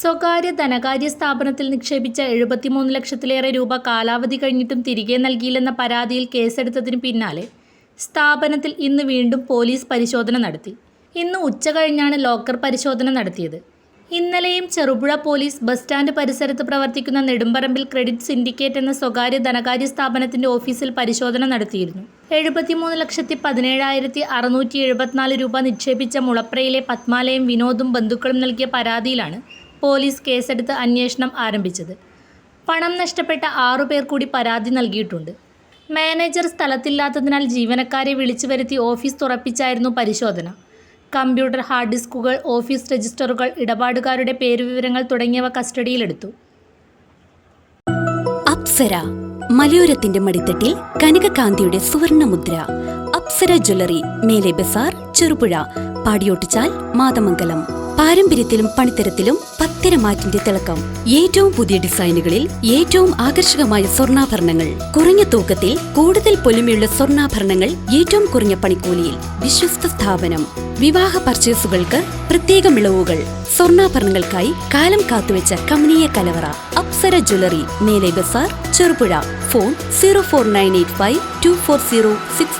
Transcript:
സ്വകാര്യ ധനകാര്യ സ്ഥാപനത്തിൽ നിക്ഷേപിച്ച എഴുപത്തിമൂന്ന് ലക്ഷത്തിലേറെ രൂപ കാലാവധി കഴിഞ്ഞിട്ടും തിരികെ നൽകിയില്ലെന്ന പരാതിയിൽ കേസെടുത്തതിന് പിന്നാലെ സ്ഥാപനത്തിൽ ഇന്ന് വീണ്ടും പോലീസ് പരിശോധന നടത്തി. ഇന്ന് ഉച്ച കഴിഞ്ഞാണ് ലോക്കർ പരിശോധന നടത്തിയത്. ഇന്നലെയും ചെറുപുഴ പോലീസ് ബസ് സ്റ്റാൻഡ് പരിസരത്ത് പ്രവർത്തിക്കുന്ന നെടുമ്പറമ്പിൽ ക്രെഡിറ്റ് സിൻഡിക്കേറ്റ് എന്ന സ്വകാര്യ ധനകാര്യ സ്ഥാപനത്തിന്റെ ഓഫീസിൽ പരിശോധന നടത്തിയിരുന്നു. എഴുപത്തിമൂന്ന് ലക്ഷത്തി പതിനേഴായിരത്തി അറുന്നൂറ്റി എഴുപത്തിനാല് രൂപ നിക്ഷേപിച്ച മുളപ്രയിലെ പത്മാലയം വിനോദും ബന്ധുക്കളും നൽകിയ പരാതിയിലാണ് പോലീസ് കേസെടുത്ത് അന്വേഷണം ആരംഭിച്ചത്. പണം നഷ്ടപ്പെട്ട ആറു പേർ കൂടി പരാതി നൽകിയിട്ടുണ്ട്. മാനേജർ സ്ഥലത്തില്ലാത്തതിനാൽ ജീവനക്കാരെ വിളിച്ചു വരുത്തി ഓഫീസ് തുറപ്പിച്ചായിരുന്നു പരിശോധന. കമ്പ്യൂട്ടർ ഹാർഡ് ഡിസ്കുകൾ ഓഫീസ് രജിസ്റ്ററുകൾ ഇടപാടുകാരുടെ പേരുവിവരങ്ങൾ തുടങ്ങിയവ കസ്റ്റഡിയിലെടുത്തു. അപ്സര മലയോരത്തിന്റെ മടിത്തട്ടിൽ കനകകാന്തിയുടെ സുവർണമുദ്ര. അപ്സര ജ്വല്ലറി മേലെ ബസാർ ചെറുപുഴ. പാടിയോട്ടിച്ചാൽ മാതമംഗലം. പാരമ്പര്യത്തിലും പണിത്തരത്തിലും പത്തരമാറ്റിന്റെ തിളക്കം. ഏറ്റവും പുതിയ ഡിസൈനുകളിൽ ഏറ്റവും ആകർഷകമായ സ്വർണാഭരണങ്ങൾ. കുറഞ്ഞ തൂക്കത്തിൽ കൂടുതൽ പൊലിമയുള്ള സ്വർണാഭരണങ്ങൾ ഏറ്റവും കുറഞ്ഞ പണിക്കൂലിയിൽ വിശ്വസ്ത സ്ഥാപനം. വിവാഹ പർച്ചേസുകൾക്ക് പ്രത്യേക ഇളവുകൾ സ്വർണാഭരണങ്ങൾക്കായി കാലം കാത്തുവെച്ച കമനീയ കലവറ അപ്സര ജ്വല്ലറി മേലെ Bazar Cherupuzha. Phone zero four nine eight five two four zero six